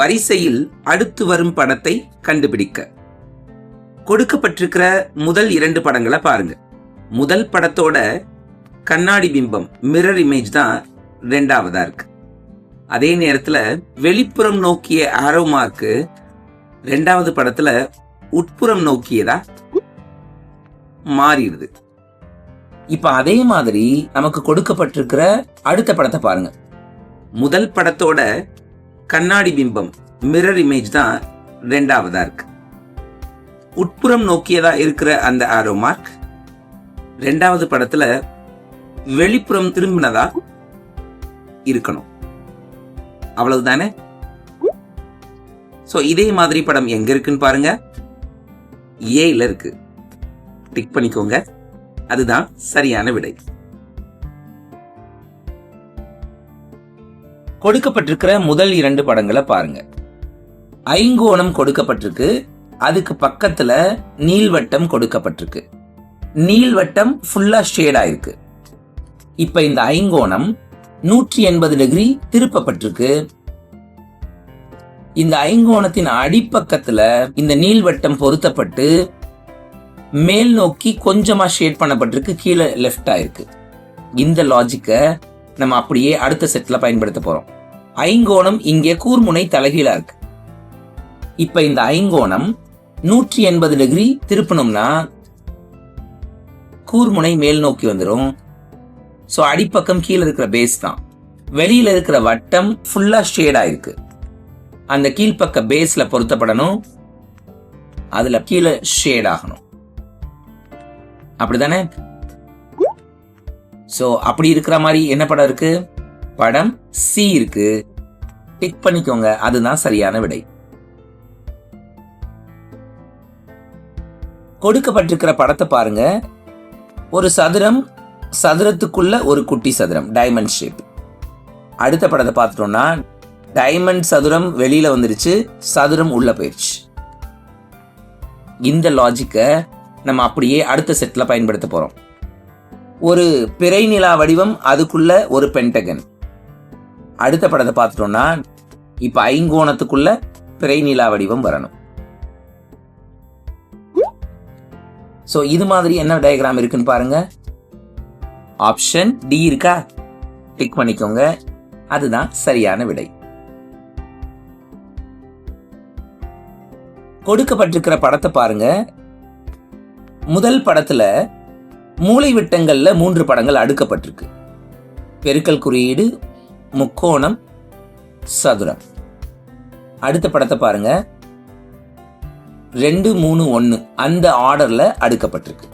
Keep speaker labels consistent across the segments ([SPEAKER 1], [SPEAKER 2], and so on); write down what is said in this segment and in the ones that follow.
[SPEAKER 1] வரிசையில் அடுத்து வரும் படத்தை கண்டுபிடிக்க. கொடுக்கப்பட்டிருக்கிற முதல் இரண்டு படங்களை பாருங்க. முதல் படத்தோட கண்ணாடி பிம்பம் மிரர் இமேஜ் தான் ரெண்டாவதா இருக்கு. அதே நேரத்துல வெளிப்புறம் நோக்கிய ஆரோ மார்க்கு ரெண்டாவது படத்துல உட்புறம் நோக்கியதா மாறிடுது. இப்ப அதே மாதிரி நமக்கு கொடுக்கப்பட்டிருக்கிற அடுத்த படத்தை பாருங்க. முதல் படத்தோட கண்ணாடி பிம்பம் மிரர் இமேஜ் தான் ரெண்டாவதா இருக்கு. உட்புறம் நோக்கியதா இருக்கிற அந்த ஆரோ மார்க் ரெண்டாவது படத்துல வெளிப்புறம் திரும்பினதா இருக்கணும். அவ்வளவுதானே? சோ இதே மாதிரி படம் எங்க இருக்குன்னு பாருங்க. ஏல இருக்கு. டிக் பண்ணிக்கோங்க. அதுதான் சரியான விடை. கொடுக்கப்பட்டிருக்கிற முதல் இரண்டு படங்களை பாருங்க. ஐங்கோணம் கொடுக்கப்பட்டிருக்கு அதுக்கு பக்கத்துல நீள்வட்டம் கொடுக்கப்பட்டிருக்கு. நீள்வட்டம் ஃபுல்லா ஷேட் ஆயிருக்கு. இப்ப இந்த ஐங்கோணம் நூற்றி எண்பது டிகிரி திருப்பப்பட்டிருக்கு. இந்த ஐங்கோணத்தின் அடிப்பக்கத்துல இந்த நீள்வட்டம் பொருத்தப்பட்டு மேல் நோக்கி கொஞ்சமா ஷேட் பண்ணப்பட்டிருக்கு கீழே லெஃப்ட் ஆயிருக்கு. இந்த லாஜிக்கை நம்ம அப்படியே அடுத்த செட்ல பயன்படுத்த போறோம். ஐங்கோணம் இங்கே கூர்முனை தலைகீழா இருக்கு. இப்ப இந்த ஐங்கோணம் நூற்றி எண்பது டிகிரி திருப்பணும்னா கூர்முனை மேல் நோக்கி வந்துடும் ஸோ அடிப்பக்கம் கீழே இருக்கிற பேஸ் தான். வெளியில இருக்கிற வட்டம் ஃபுல்லா ஷேட் இருக்கு. அந்த கீழ்ப்பக்க பேஸ்ல பொருத்தப்படணும். அதுல கீழே ஷேட் ஆகணும். அப்படிதானே ஸோ அப்படி இருக்கிற மாதிரி என்ன படம் இருக்கு? படம் சி இருக்கு. டிக் பண்ணிக்கோங்க. அதுதான் சரியான விடை. கொடுக்கப்பட்டிருக்கிற படத்தை பாருங்க. ஒரு சதுரம் சதுரத்துக்குள்ள ஒரு குட்டி சதுரம் டைமண்ட் ஷேப் அடுத்த படத்தை பார்த்துட்டோம்னா டைமண்ட் சதுரம் வெளியில வந்துருச்சு சதுரம் உள்ள போயிடுச்சு இந்த லாஜிக்கை நம்ம அப்படியே அடுத்த செட்டில் பயன்படுத்த போகிறோம் ஒரு பிறை நிலா வடிவம் அதுக்குள்ள ஒரு பென்டகன் அடுத்த படத்தை பார்த்துட்டோம்னா இப்ப ஐங்கோணத்துக்குள்ள பிறை நிலா வடிவம் வரணும். ஸோ இது மாதிரி என்ன டயக்ராம் இருக்குன்னு பாருங்க. ஆப்ஷன் டி இருக்கா? டிக் பண்ணிக்கோங்க. அதுதான் சரியான விடை. கொடுக்கப்பட்டிருக்கிற படத்தை பாருங்க. முதல் படத்துல மூளை விட்டங்களில் மூன்று படங்கள் அடுக்கப்பட்டிருக்கு. பெருக்கல் குறியீடு முக்கோணம் சதுரம். அடுத்த படத்தை பாருங்க. ரெண்டு மூணு ஒன்னு அந்த ஆர்டர்ல அடுக்கப்பட்டிருக்கு.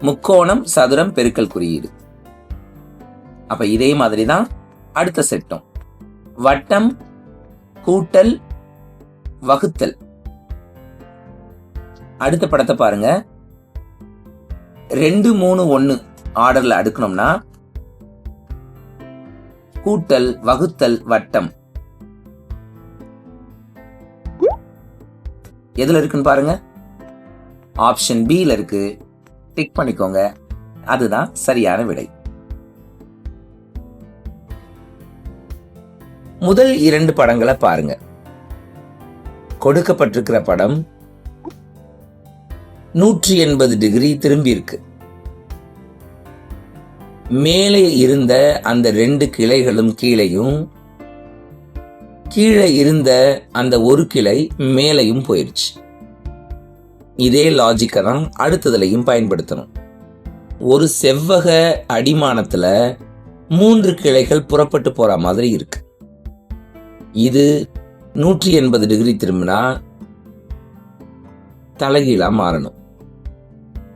[SPEAKER 1] முக்கோணம் சதுரம் பெருக்கல் குறியீடு. அப்ப இதே மாதிரி தான் அடுத்த செட்டும். வட்டம் கூட்டல் வகுத்தல். அடுத்த படத்தை பாருங்க. ரெண்டு மூணு ஒன்று ஆர்டரில் அடுக்கணும்னா கூட்டல் வகுத்தல் வட்டம். எதுல இருக்குன்னு பாருங்க? ஆப்ஷன் பியில் இருக்கு. டிக் பண்ணிக்கோங்க. அதுதான் சரியான விடை. முதல் இரண்டு படங்களை பாருங்க. கொடுக்கப்பட்டிருக்கிற படம் நூற்றி எண்பது டிகிரி திரும்பியிருக்கு. மேலே இருந்த அந்த ரெண்டு கிளைகளும் கீழையும் கீழே இருந்த அந்த ஒரு கிளை மேலையும் போயிடுச்சு இதே லாஜிக்கை தான் அடுத்ததுலையும் பயன்படுத்தணும். ஒரு செவ்வக அடிமானத்தில் மூன்று கிளைகள் புறப்பட்டு போகிற மாதிரி இருக்கு. இது நூற்றி எண்பது டிகிரி திரும்பினா தலைகீழாக மாறணும்.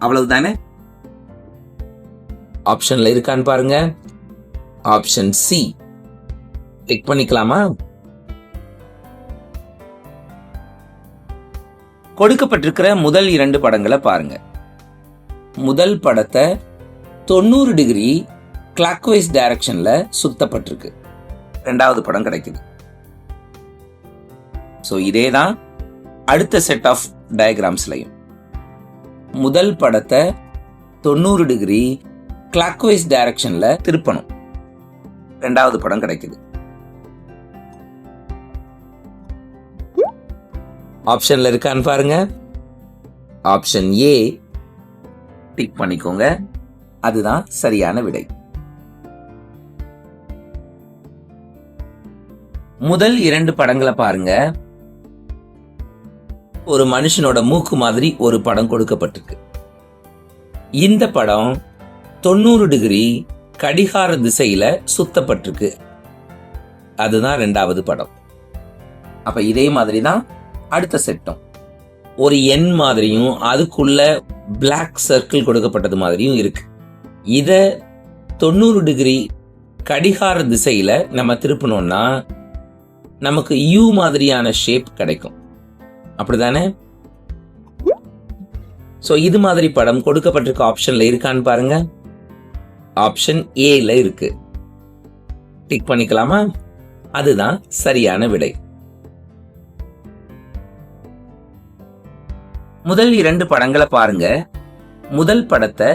[SPEAKER 1] அவ்வளவு தானே ஆப்ஷன்ல இருக்கான்னு பாருங்க. ஆப்ஷன் சி டிக் பண்ணிக்கலாமா? கொடுக்கப்பட்டிருக்கிற முதல் இரண்டு படங்களை பாருங்க. முதல் படத்தை தொண்ணூறு டிகிரி கிளாக்வைஸ் டைரக்ஷன்ல சுத்தப்பட்டிருக்கு. ரெண்டாவது படம் கிடைக்குது. ஸோ இதே தான் அடுத்த செட் ஆஃப் டயக்ராம்ஸ்லையும் முதல் படத்தை தொண்ணூறு டிகிரி கிளாக்வைஸ் டைரக்ஷனில் திருப்பணும். ரெண்டாவது படம் கிடைக்குது. ஆப்ஷனில் இருக்கான்னு பாருங்க. ஆப்ஷன் ஏ டிக் பண்ணிக்கோங்க. அதுதான் சரியான விடை. முதல் இரண்டு படங்களை பாருங்க. ஒரு மனுஷனோட மூக்கு மாதிரி ஒரு படம் கொடுக்கப்பட்டிருக்கு. இந்த படம் தொண்ணூறு டிகிரி கடிகார திசையில சுத்தப்பட்டிருக்கு. அதுதான் ரெண்டாவது படம். அப்ப இதே மாதிரி தான் அடுத்த செட்டம். ஒரு எண் மாதிரியும் அதுக்குள்ள பிளாக் சர்க்கிள் கொடுக்கப்பட்டது மாதிரியும் இருக்கு. இத தொண்ணூறு டிகிரி கடிகார திசையில நம்ம திருப்பினோம்னா நமக்கு யூ மாதிரியான ஷேப் கிடைக்கும். அப்படிதானே? சோ இது மாதிரி படம் கொடுக்கப்பட்டிருக்க ஆப்ஷன்ல இருக்கான்னு பாருங்க. ஆப்ஷன் ஏல இருக்கு. டிக் பண்ணிக்கலாமா? அதுதான் சரியான விடை. முதல் இரண்டு படங்களை பாருங்க. முதல் படத்தை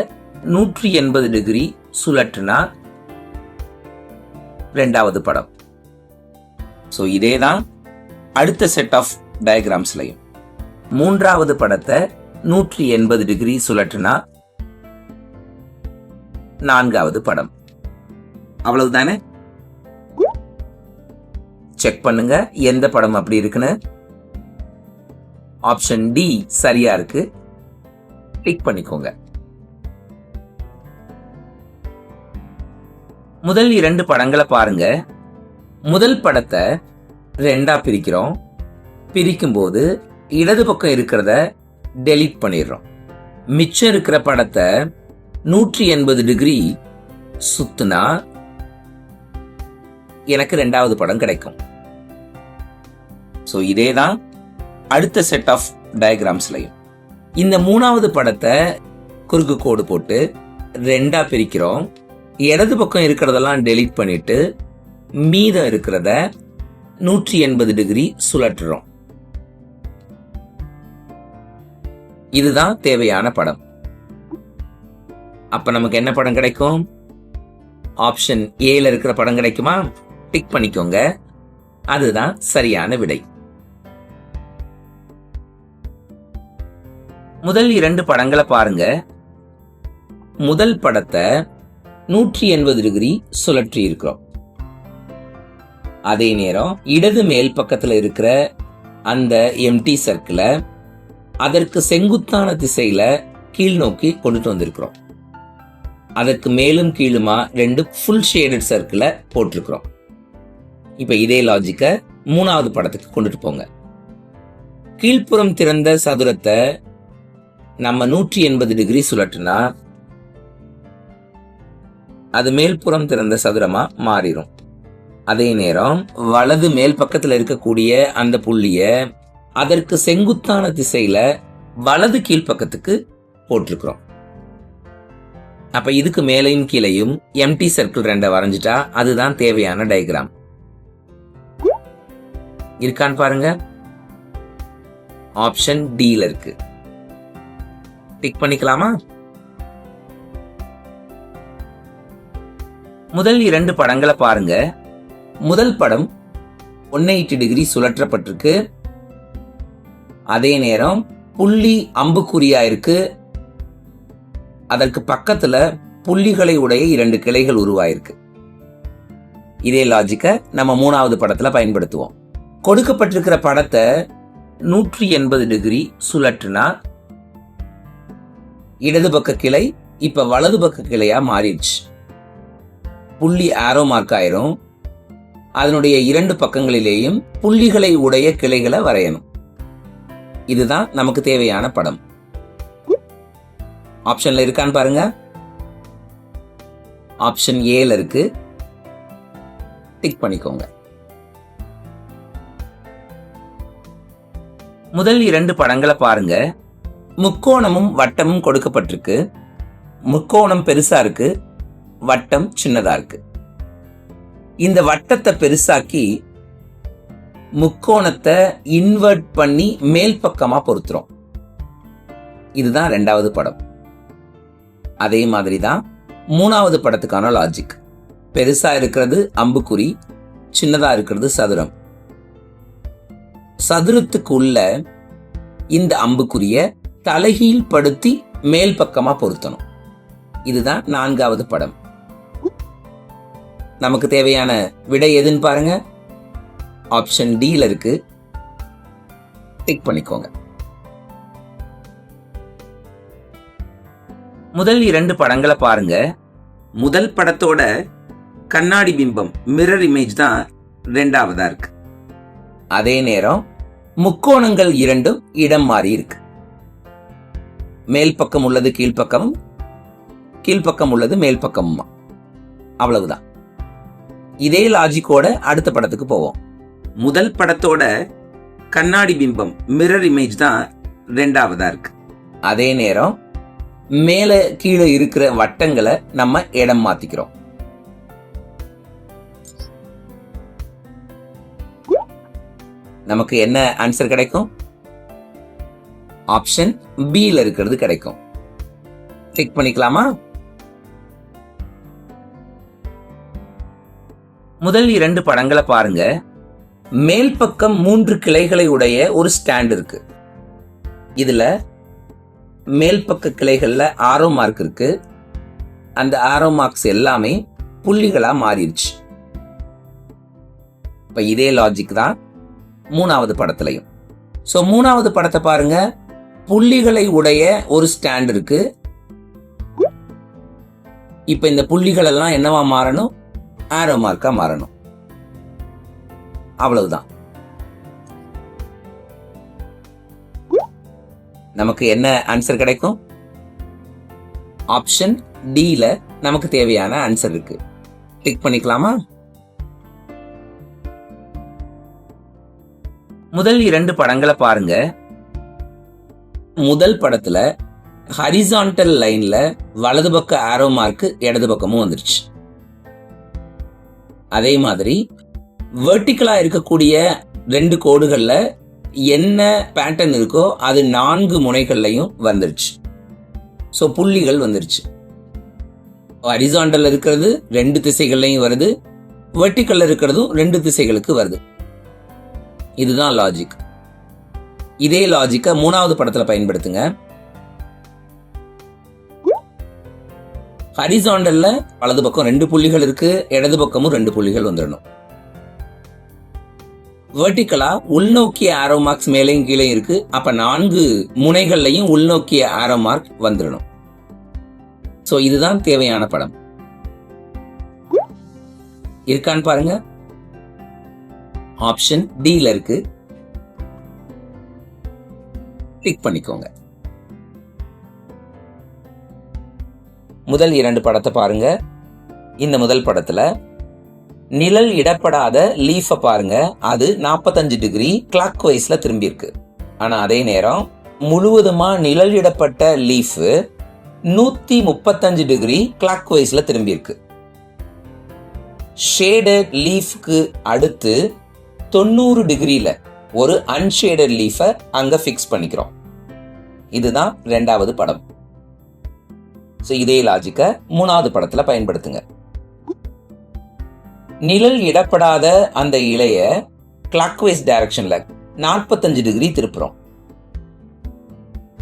[SPEAKER 1] நூற்றி எண்பது டிகிரி சுழற்றுனா ரெண்டாவது படம். ஸோ இதே தான் அடுத்த செட் ஆஃப் டயக்ராம்ஸ்லையும் மூன்றாவது படத்தை நூற்றி எண்பது டிகிரி சுழற்றினா நான்காவது படம். அவ்வளவுதானே? செக் பண்ணுங்க எந்த படம் அப்படி இருக்குன்னு. ஆப்ஷன் டி சரியா இருக்கு. டிக் பண்ணிக்கோங்க. முதல் இரண்டு படங்களை பாருங்க. முதல் படத்தை ரெண்டா பிரிக்கிறோம். பிரிக்கும் போது இடது பக்கம் இருக்கிறத டெலீட் பண்ணிடுறோம். மிச்சம் இருக்கிற படத்தை நூற்றி எண்பது டிகிரி சுத்துனா எனக்கு ரெண்டாவது படம் கிடைக்கும். ஸோ இதே தான் அடுத்த செட் ஆஃப் டயக்ராம்ஸ்லையும் இந்த மூணாவது படத்தை குறுக்கு கோடு போட்டு ரெண்டா பிரிக்கிறோம். இடது பக்கம் இருக்கிறதெல்லாம் டெலீட் பண்ணிட்டு மீதம் இருக்கிறத நூற்றி எண்பது டிகிரி சுழற்றுறோம். இதுதான் தேவையான படம். அப்ப நமக்கு என்ன படம் கிடைக்கும்? ஆப்ஷன் ஏல இருக்கிற படம் கிடைக்குமா? டிக் பண்ணிக்கோங்க. அதுதான் சரியான விடை. முதல் இரண்டு படங்களை பாருங்க. முதல் படத்தை நூற்றி எண்பது டிகிரி சுழற்றி இருக்கிறோம். அதே நேரம் இடது மேல் பக்கத்துல இருக்கிற அந்த எம்டி சர்க்கிளை அதற்கு செங்குத்தான திசையில கீழ் நோக்கி கொண்டுட்டு வந்திருக்கிறோம். அதற்கு மேலும் கீழுமா ரெண்டு ஃபுல் ஷேடட் சர்க்கிளை போட்டிருக்கிறோம். இப்ப இதே லாஜிக்க மூணாவது படத்துக்கு கொண்டுட்டு போங்க. கீழ்ப்புறம் திறந்த சதுரத்தை நம்ம நூற்றி எண்பது டிகிரி சுழற்றினா அது மேல்புறம் திறந்த சதுரமா மாறிடும் அதே நேரம் வலது மேல் பக்கத்தில் இருக்கக்கூடிய அந்த புள்ளிய அதற்கு செங்குத்தான திசையில வலது கீழ்ப்பக்கத்துக்கு போட்டிருக்கிறோம். அப்ப இதுக்கு மேலையும் கீழையும் எம்டி சர்க்கிள் ரெண்ட வரைஞ்சிட்டா அதுதான் தேவையான டயக்ராம் இருக்கான்னு பாருங்க. ஆப்ஷன் டில இருக்கு. டிக் பண்ணிக்கலாமா? முதல் இரண்டு படங்களை பாருங்க. முதல் படம் ஒன் எயிட்டி டிகிரி சுழற்றப்பட்டிருக்கு. அதே நேரம் புள்ளி அம்புக்குறியா இருக்கு அதற்கு பக்கத்துல புள்ளிகளை உடைய இரண்டு கிளைகள் உருவாயிருக்கு. இதே லாஜிக்க நம்ம மூணாவது படத்துல பயன்படுத்துவோம். கொடுக்கப்பட்டிருக்கிற படத்தை நூற்றி எண்பது டிகிரி சுழற்றுனா இடது பக்க கிளை இப்ப வலது பக்க கிளையா மாறிடுச்சு. புள்ளி ஆரோ மார்க் ஆயிரும். அதனுடைய இரண்டு பக்கங்களிலேயும் புள்ளிகளை உடைய கிளைகளை வரையணும். இதுதான் நமக்கு தேவையான படம். ஆப்ஷன்ல இருக்கான்னு பாருங்க. ஆப்ஷன் ஏல இருக்கு. டிக் பண்ணிக்கோங்க. முதல் இரண்டு படங்களை பாருங்க. முக்கோணமும் வட்டமும் கொடுக்கப்பட்டிருக்கு. முக்கோணம் பெருசா இருக்கு. வட்டம் சின்னதா இருக்கு. இந்த வட்டத்தை பெருசாக்கி முக்கோணத்தை இன்வெர்ட் பண்ணி மேல் பக்கமாக பொருத்துறோம். இதுதான் ரெண்டாவது படம். அதே மாதிரி தான் மூணாவது படத்துக்கான லாஜிக் பெருசா இருக்கிறது அம்புக்குறி சின்னதா இருக்கிறது சதுரம். சதுரத்துக்கு உள்ள இந்த அம்புக்குரிய தலைகீழ் படுத்தி மேல் பக்கமா பொருத்தணும். இதுதான் நான்காவது படம். நமக்கு தேவையான விடை எதுன்னு பாருங்க. ஆப்ஷன் டியில் இருக்கு. டிக் பண்ணிக்கோங்க. முதல் இரண்டு படங்களை பாருங்க. முதல் படத்தோட கண்ணாடி பிம்பம் மிரர் இமேஜ் தான் ரெண்டாவதா இருக்கு. அதே நேரம் முக்கோணங்கள் இரண்டும் இடம் மாறி இருக்கு. மேல் பக்கம் உள்ளது கீழ்ப்பக்கமும் கீழ்ப்பக்கம் உள்ளது மேல் பக்கமுமா? அவ்வளவுதான். இதே லாஜிக்கோட அடுத்த படத்துக்கு போவோம். முதல் படத்தோட கண்ணாடி பிம்பம் மிரர் இமேஜ் தான் ரெண்டாவதா இருக்கு. அதே நேரம் மேலே கீழே இருக்கிற வட்டங்களை நம்ம இடம் மாத்திக்கிறோம். நமக்கு என்ன ஆன்சர் கிடைக்கும்? ஆப்ஷன் பில இருக்கிறது கிடைக்கும். கிளிக் பண்ணிக்கலாமா? முதல் இரண்டு படங்களை பாருங்க. மேல் பக்கம் மூன்று கிளைகளை உடைய ஒரு ஸ்டாண்ட் இருக்கு. இதுல மேல் பக்க கிளைகள்ல ஆரோ மார்க் இருக்கு. அந்த ஆரோ மார்க்ஸ் எல்லாமே புள்ளிகளா மாறிடுச்சு இப்ப இதே லாஜிக் தான் மூணாவது படத்துலையும். ஸோ மூணாவது படத்தை பாருங்க. புள்ளிகளை உடைய ஒரு ஸ்டாண்ட் இருக்கு. இப்போ இந்த புள்ளிகள் எல்லாம் என்னவா மாறணும்? ஆரோ மார்க்கா மாறணும். அவ்வளவுதான். நமக்கு என்ன ஆன்சர் கிடைக்கும்? ஆப்ஷன் டில நமக்கு தேவையான ஆன்சர் இருக்கு. டிக் பண்ணிக்கலாமா? முதல் இரண்டு படங்களை பாருங்க. முதல் படத்துல ஹரிசான்டல் லைன்ல வலது பக்க ஆரோ மார்க் இடது பக்கமும் வந்துருச்சு. அதே மாதிரி வெர்டிக்கலா இருக்கக்கூடிய ரெண்டு கோடுகளில் என்ன பேட்டர்ன் இருக்கோ அது நான்கு முனைகள்லையும் வந்துருச்சு. ஸோ புள்ளிகள் வந்துருச்சு. ஹரிசாண்டல் இருக்கிறது ரெண்டு திசைகள்லையும் வருது. வெர்டிக்கல்ல இருக்கிறதும் ரெண்டு திசைகளுக்கு வருது. இதுதான் லாஜிக் இதே லாஜிக்கை மூணாவது படத்தில் பயன்படுத்துங்க. ஹரிசாண்டல்ல வலது பக்கம் ரெண்டு புள்ளிகள் இருக்கு இடது பக்கமும் ரெண்டு புள்ளிகள் வந்துடணும் வேர்டிக்கலா உள்நோக்கிய ஆரோ மார்க்ஸ் மேலேயும் கீழே இருக்கு. அப்ப நான்கு முனைகள்லையும் உள்நோக்கிய ஆரோ மார்க் வந்துடணும். ஸோ இதுதான் தேவையான படம். இருக்கான்னு பாருங்க. ஆப்ஷன் டில இருக்கு. டிக் பண்ணிக்கோங்க. முதல் இரண்டு படத்தை பாருங்க. இந்த முதல் படத்துல நிழல் இடப்படாத லீஃபை பாருங்க. அது 45 டிகிரி கிளாக் வைஸ்ல திரும்பியிருக்கு. ஆனால் அதே நேரம் முழுவதுமா நிழல் இடப்பட்ட லீஃபு நூத்தி முப்பத்தஞ்சு டிகிரி கிளாக் வைஸ்ல திரும்பியிருக்கு. ஷேடட் லீஃப்க்கு அடுத்து தொண்ணூறு டிகிரியில ஒரு அன்ஷேடட் லீஃபை அங்க ஃபிக்ஸ் பண்ணிக்கிறோம். இதுதான் ரெண்டாவது படம். ஸோ இதே லாஜிக்கை மூணாவது படத்துல பயன்படுத்துங்க. நிழல் இடப்படாத அந்த இலைய கிளாக்வைஸ் டைரக்ஷன்ல நாற்பத்தஞ்சு டிகிரி திருப்புறோம்.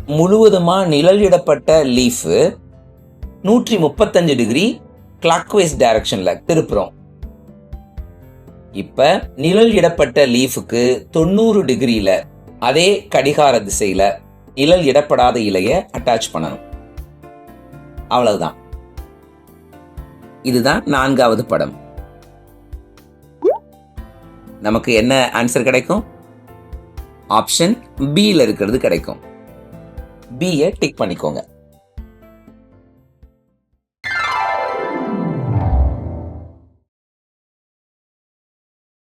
[SPEAKER 1] முழுவதுமா நிழல் இடப்பட்ட லீஃபு நூற்றி முப்பத்தஞ்சு டிகிரி கிளாக்வைஸ் டைரக்ஷன்ல திருப்புறோம். இப்ப நிழல் இடப்பட்ட லீஃபுக்கு தொண்ணூறு டிகிரியில அதே கடிகார திசையில நிழல் இடப்படாத இலைய அட்டாச் பண்ணணும். அவ்வளவுதான். இதுதான் நான்காவது படம். நமக்கு என்ன ஆன்சர் கிடைக்கும்? ஆப்ஷன் பியில் இருக்கிறது கிடைக்கும். பியை டிக் பண்ணிக்கோங்க.